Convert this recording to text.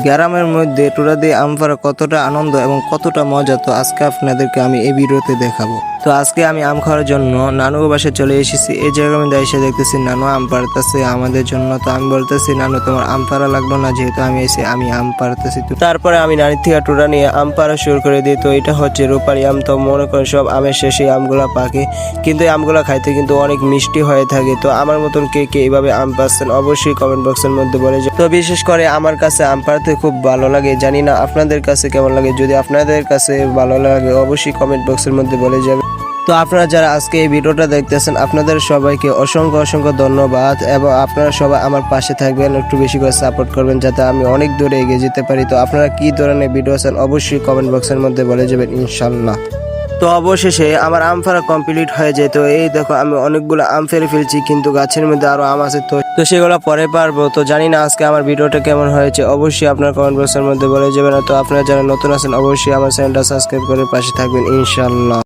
গ্রামের মধ্যে টুরা দিয়ে আম পাড়া কতটা আনন্দ এবং কতটা মজা, তো আজকে আপনাদেরকে আমি এই ভিডিওতে দেখাবো। তো আজকে আমি আম খাওয়ার জন্য নানু বাসায় চলে এসেছি। এই জায়গার মধ্যে এসে দেখতেছি নানু আম পাড়তেছে, আমাদের জন্য তো আমি বলতেছি নানু, তোমার আম পাড়া লাগল না যেহেতু আমি এসে আমি আম পাড়তেছি। তো তারপরে আমি নানির থেকে টুরা নিয়ে আম পাড়া শুরু করে দিই। তো এটা হচ্ছে রূপারি আম। তো মনে করে সব আমের শেষে আমগুলা পাকে। কিন্তু আমগুলা খাইতে কিন্তু অনেক মিষ্টি হয়ে থাকে। তো আমার মতন কে কে এইভাবে আম পাচ্ছেন অবশ্যই কমেন্ট বক্সের মধ্যে বলে। তো বিশেষ করে আমার কাছে আম পাড়তে খুব ভালো লাগে। জানি না আপনাদের কাছে কেমন লাগে। যদি আপনাদের কাছে ভালো লাগে, অবশ্যই কমেন্ট বক্সের মধ্যে বলে যাবে তো আপনারা যারা আজকে এই ভিডিওটা দেখতেছেন, আপনাদের সবাইকে অসংখ্য অসংখ্য ধন্যবাদ এবং আপনারা সবাই আমার পাশে থাকবেন, একটু বেশি করে সাপোর্ট করবেন যাতে আমি অনেক দূরে এগিয়ে যেতে পারি। তো আপনারা কি ধরনের ভিডিও আছেন, অবশ্যই কমেন্ট বক্সের মধ্যে বলে যাবেন ইনশাল্লাহ তো অবশেষে আমার আম ফাড়া কমপ্লিট হয়ে যায়। তো এই দেখো, আমি অনেকগুলো আম ফেলে ফেলছি, কিন্তু গাছের মধ্যে আরও আম আছে। তো তো সেগুলো পরে পারব। তো জানি না আজকে আমার ভিডিওটা কেমন হয়েছে, অবশ্যই আপনার কমেন্ট বক্সের মধ্যে বলে যাবেন। তো আপনারা যারা নতুন আছেন, অবশ্যই আমার চ্যানেলটা সাবস্ক্রাইব করে পাশে থাকবেন ইনশাল্লাহ